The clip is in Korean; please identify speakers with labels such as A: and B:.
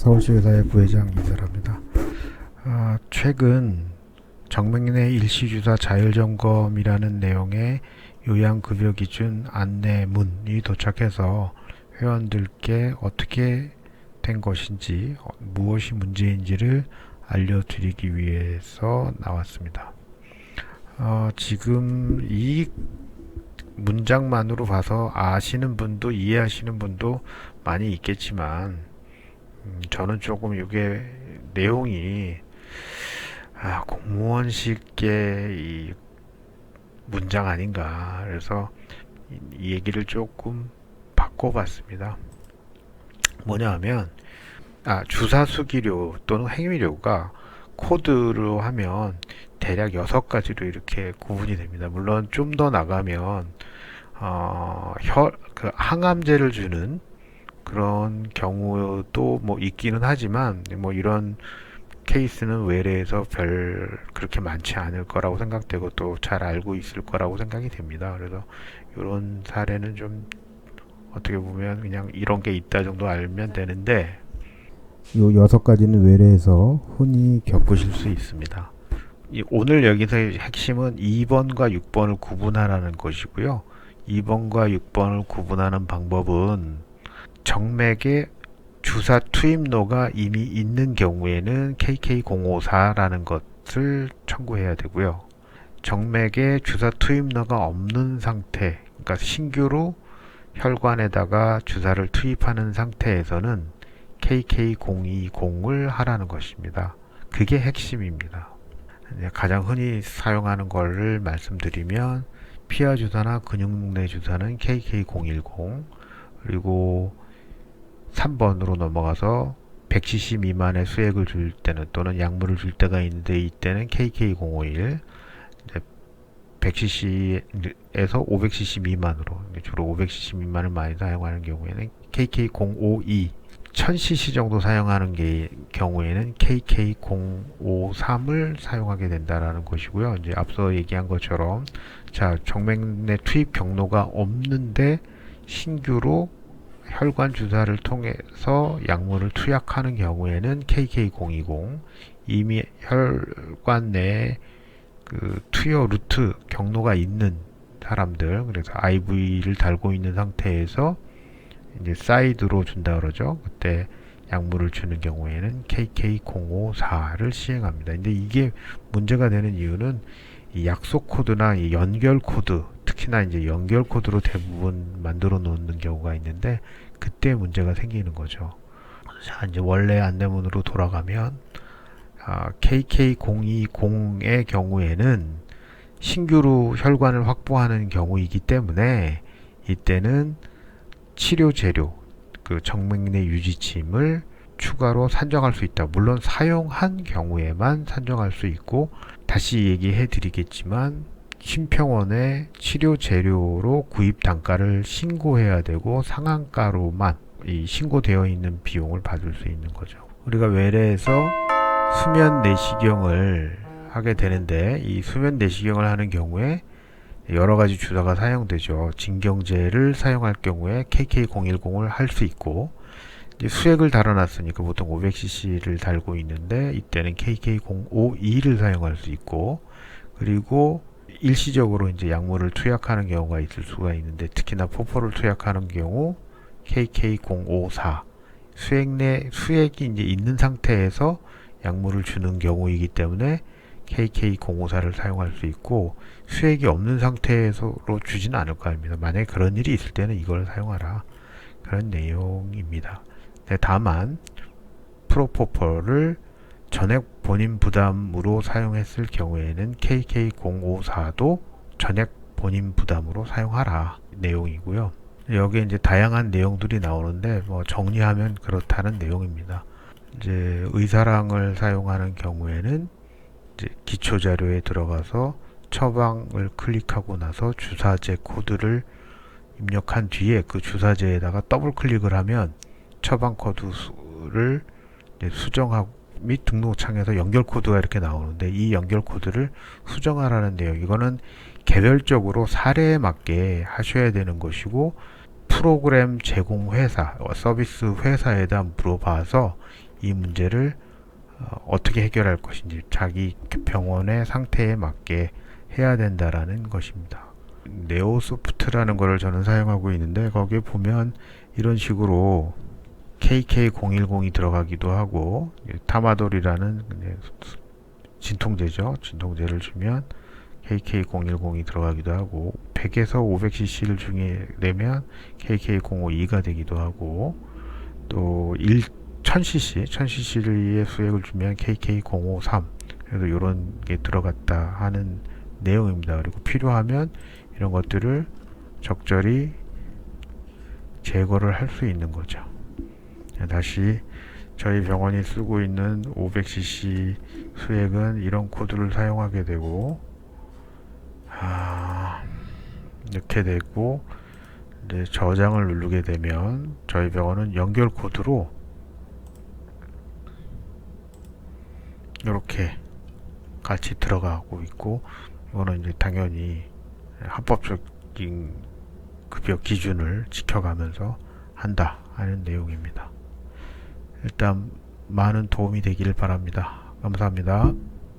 A: 서울시의사의 부회장 이사랍니다. 아, 최근 정맥내 일시주사 자율점검이라는 내용의 요양급여 기준 안내문이 도착해서 회원들께 어떻게 된 것인지 어, 무엇이 문제인지를 알려드리기 위해서 나왔습니다. 어, 지금 이 문장만으로 봐서 아시는 분도 이해하시는 분도 많이 있겠지만 음, 저는 조금 이게 내용이 아, 공무원식의 이 문장 아닌가 그래서 이, 이 얘기를 조금 바꿔봤습니다. 뭐냐 하면 아, 주사 수기료 또는 행위료가 코드로 하면 대략 여섯 가지로 이렇게 구분이 됩니다. 물론 좀 더 나가면 어, 혈, 그 항암제를 주는 그런 경우도 뭐 있기는 하지만 뭐 이런 케이스는 외래에서 별 그렇게 많지 않을 거라고 생각되고 또 잘 알고 있을 거라고 생각이 됩니다. 그래서 이런 사례는 좀 어떻게 보면 그냥 이런 게 있다 정도 알면 되는데 요 여섯 가지는 외래에서 흔히 겪으실 수 있습니다. 이 오늘 여기서의 핵심은 2번과 6번을 구분하라는 것이고요. 2번과 6번을 구분하는 방법은 정맥에 주사 투입로가 이미 있는 경우에는 KK054라는 것을 청구해야 되고요. 정맥에 주사 투입로가 없는 상태, 그러니까 신규로 혈관에다가 주사를 투입하는 상태에서는 KK020을 하라는 것입니다. 그게 핵심입니다. 가장 흔히 사용하는 것을 말씀드리면 피하 주사나 근육내 주사는 KK010 그리고 3번으로 넘어가서 100cc 미만의 수액을 줄 때는 또는 약물을 줄 때가 있는데 이때는 KK051 100cc에서 500cc 미만으로 주로 500cc 미만을 많이 사용하는 경우에는 KK052 1000cc 정도 사용하는 게 경우에는 KK053을 사용하게 된다라는 것이고요. 이제 앞서 얘기한 것처럼 자 정맥 내 투입 경로가 없는데 신규로 혈관 주사를 통해서 약물을 투약하는 경우에는 KK020 이미 혈관 내에 그 투여 루트 경로가 있는 사람들 그래서 IV를 달고 있는 상태에서 이제 사이드로 준다 그러죠. 그때 약물을 주는 경우에는 KK054를 시행합니다. 근데 이게 문제가 되는 이유는 이 약속 코드나 이 연결 코드, 특히나 이제 연결 코드로 대부분 만들어 놓는 경우가 있는데 그때 문제가 생기는 거죠. 자, 이제 원래 안내문으로 돌아가면 아, KK020의 경우에는 신규로 혈관을 확보하는 경우이기 때문에 이때는 치료 재료, 그 정맥내 유지침을 추가로 산정할 수 있다. 물론 사용한 경우에만 산정할 수 있고 다시 얘기해 드리겠지만 심평원의 치료 재료로 구입 단가를 신고해야 되고 상한가로만 이 신고되어 있는 비용을 받을 수 있는 거죠. 우리가 외래에서 수면 내시경을 하게 되는데 이 수면 내시경을 하는 경우에 여러 가지 주사가 사용되죠. 진경제를 사용할 경우에 KK010을 할 수 있고 수액을 달아놨으니까 보통 500cc를 달고 있는데 이때는 KK052를 사용할 수 있고 그리고 일시적으로 이제 약물을 투약하는 경우가 있을 수가 있는데 특히나 포포를 투약하는 경우 KK054 수액 내 수액이 이제 있는 상태에서 약물을 주는 경우이기 때문에 KK054를 사용할 수 있고 수액이 없는 상태에서로 주지는 않을 거 아닙니다. 만약에 그런 일이 있을 때는 이걸 사용하라 그런 내용입니다. 네, 다만 프로포폴을 전액 본인 부담으로 사용했을 경우에는 KK054도 전액 본인 부담으로 사용하라 내용이고요. 여기에 이제 다양한 내용들이 나오는데 뭐 정리하면 그렇다는 내용입니다. 이제 의사랑을 사용하는 경우에는 이제 기초 자료에 들어가서 처방을 클릭하고 나서 주사제 코드를 입력한 뒤에 그 주사제에다가 더블 클릭을 하면 처방 코드를 수정하고 및 등록창에서 연결 코드가 이렇게 나오는데 이 연결 코드를 수정하라는 내용 이거는 개별적으로 사례에 맞게 하셔야 되는 것이고 프로그램 제공 회사 서비스 회사에다 물어봐서 이 문제를 어, 어떻게 해결할 것인지 자기 병원의 상태에 맞게 해야 된다라는 것입니다. 네오소프트라는 거를 저는 사용하고 있는데 거기에 보면 이런 식으로 KK010이 들어가기도 하고 타마돌이라는 진통제죠. 진통제를 주면 KK010이 들어가기도 하고 100에서 500cc를 중에 내면 KK052가 되기도 하고 또 1, 1000cc, 1000cc의 수액을 주면 KK053 그래서 이런 게 들어갔다 하는 내용입니다. 그리고 필요하면 이런 것들을 적절히 제거를 할 수 있는 거죠. 다시 저희 병원이 쓰고 있는 500cc 수액은 이런 코드를 사용하게 되고 아, 이렇게 되고 이제 저장을 누르게 되면 저희 병원은 연결 코드로 이렇게 같이 들어가고 있고 이거는 이제 당연히 합법적인 급여 기준을 지켜가면서 한다 하는 내용입니다. 일단 많은 도움이 되기를 바랍니다. 감사합니다.